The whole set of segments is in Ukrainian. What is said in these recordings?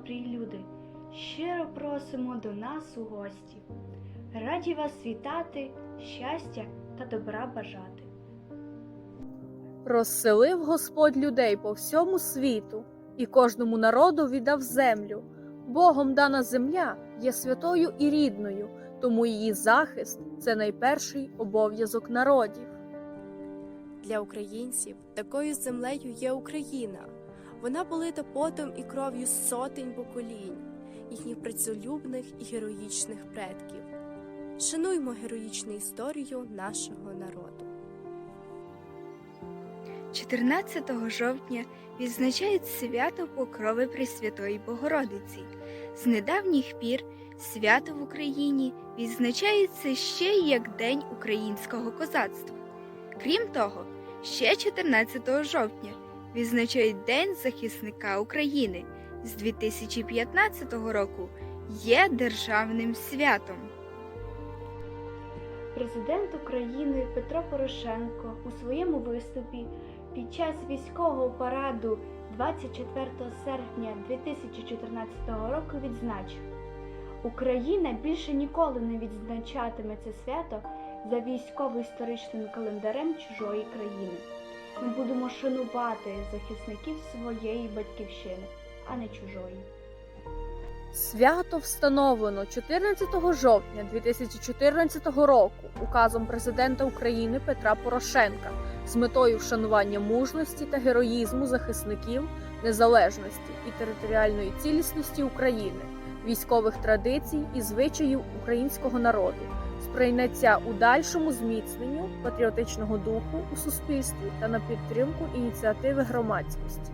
добрі люди, щиро просимо до нас у гості. Раді вас вітати, щастя та добра бажати. Розселив Господь людей по всьому світу і кожному народу віддав землю. Богом дана земля є святою і рідною, тому її захист це найперший обов'язок народів. Для українців такою землею є Україна. Вона полита потом і кров'ю сотень поколінь, їхніх працелюбних і героїчних предків. Шануймо героїчну історію нашого народу. 14 жовтня відзначають свято Покрови Пресвятої Богородиці. З недавніх пір свято в Україні відзначається ще як День українського козацтва. Крім того, ще 14 жовтня відзначають День захисника України з 2015 року є державним святом. Президент України Петро Порошенко у своєму виступі під час військового параду 24 серпня 2014 року відзначив, Україна більше ніколи не відзначатиме це свято за військово-історичним календарем чужої країни. Ми будемо шанувати захисників своєї батьківщини, а не чужої. Свято встановлено 14 жовтня 2014 року указом президента України Петра Порошенка з метою вшанування мужності та героїзму захисників незалежності і територіальної цілісності України, військових традицій і звичаїв українського народу, сприйняття у дальшому зміцненню патріотичного духу у суспільстві та на підтримку ініціативи громадськості.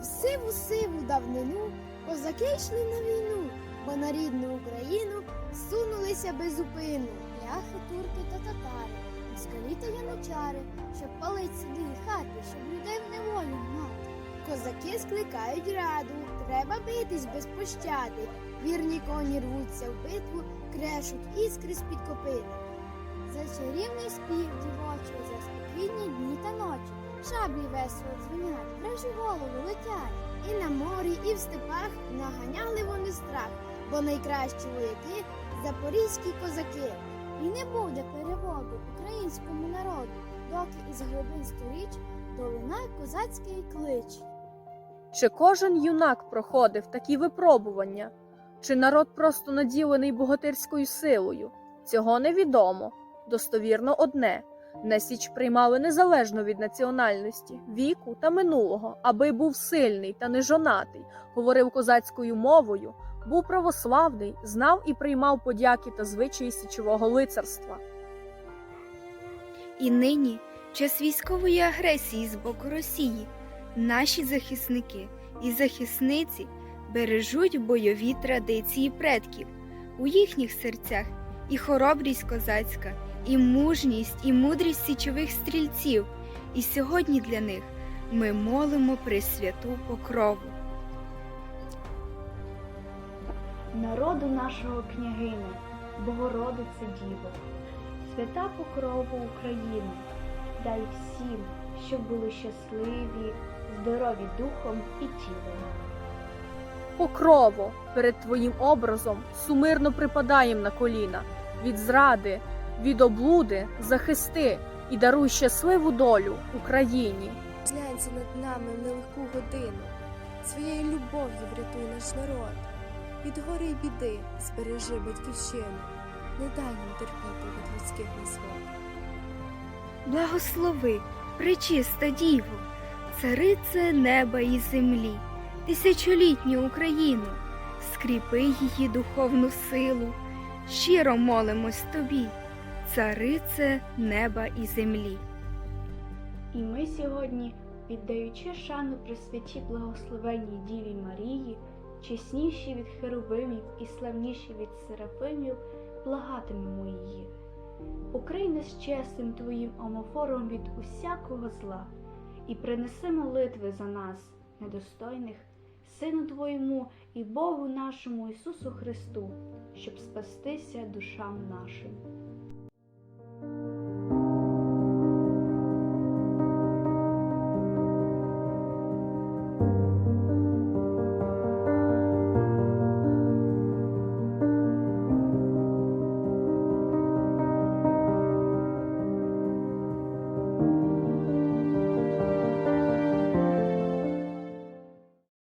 В сиву сиву давнину козаки йшли на війну, бо на рідну Україну сунулися без зупину. Ляхи, турки та татари, москалі та яничари, щоб палить сюди хати, щоб людей в неволю гнати. Козаки скликають раду, треба битись без пощади. Вірні коні рвуться в битву, крешуть іскри з-під копита. За чарівний спів дівочий, за спокійні дні та ночі. Шаблі весело дзвенять, вражі голови летять. І на морі, і в степах наганяли вони страх, бо найкращі вояки запорізькі козаки. І не буде переводу українському народу, доки із глибин сторіч долинає козацький клич. Чи кожен юнак проходив такі випробування? Чи народ просто наділений богатирською силою? Цього невідомо. Достовірно одне. На січ приймали незалежно від національності, віку та минулого, аби був сильний та нежонатий, говорив козацькою мовою, був православний, знав і приймав подяки та звичаї січового лицарства. І нині, час військової агресії з боку Росії, наші захисники і захисниці бережуть бойові традиції предків. У їхніх серцях і хоробрість козацька, і мужність, і мудрість січових стрільців. І сьогодні для них ми молимо Пресвяту Покрову. народу нашого княгини, Богородице Діво, свята покрову України, дай всім, щоб були щасливі, здорові духом і тілом. Покрово, перед твоїм образом сумирно припадаєм на коліна, від зради, від облуди захисти і даруй щасливу долю Україні. Глянься над нами в нелегку годину, своєю любов'ю врятуй наш народ. Від гори й біди збережи батьківщину, не дай нам терпіти від людських несвод. Благослови, пречиста Діво, царице неба і землі, тисячолітню Україну, скріпи її духовну силу, щиро молимось тобі, царице неба і землі. І ми сьогодні, віддаючи шану Пресвятій благословенній Діві Марії, чесніші від херувимів і славніші від серафимів, благатимемо її. Укрий нас чесним Твоїм омофором від усякого зла, і принеси молитви за нас, недостойних, Сину Твоєму і Богу нашому Ісусу Христу, щоб спастися душам нашим.